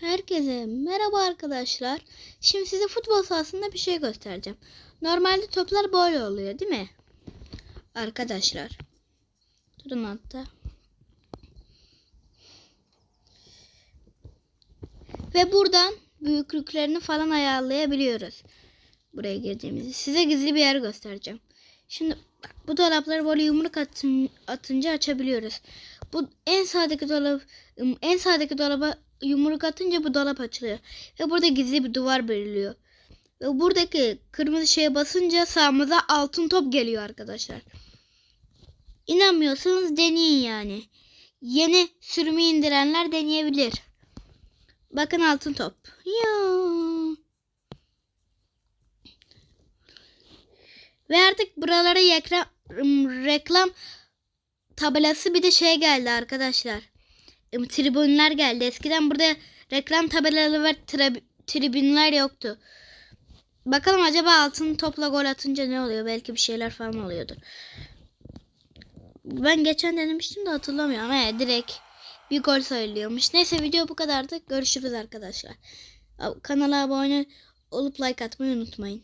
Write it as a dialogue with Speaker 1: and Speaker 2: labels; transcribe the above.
Speaker 1: Herkese merhaba arkadaşlar. Şimdi size futbol sahasında bir şey göstereceğim. Normalde toplar böyle oluyor değil mi? Arkadaşlar. Durun hatta. Ve buradan büyüklüklerini falan ayarlayabiliyoruz. Buraya girdiğimizde. Size gizli bir yer göstereceğim. Şimdi bak, bu dolapları böyle yumruk atın, atınca açabiliyoruz. Bu en sağdaki dolap en sağdaki dolaba yumruk atınca bu dolap açılıyor. Ve burada gizli bir duvar belirliyor. Ve buradaki kırmızı şeye basınca sağımıza altın top geliyor arkadaşlar. İnanmıyorsanız deneyin yani. Yeni sürümü indirenler deneyebilir. Bakın altın top. Ya. Ve artık buralara reklam, reklam tabelası bir de şey geldi arkadaşlar. Em, Tribünler geldi. Eskiden burada reklam tabelaları ve trib- tribünler yoktu. Bakalım acaba altın topla gol atınca ne oluyor? Belki bir şeyler falan oluyordu. Ben geçen denemiştim de hatırlamıyorum. He, direkt bir gol sayılıyormuş. Neyse video bu kadardı. Görüşürüz arkadaşlar. Kanala abone olup like atmayı unutmayın.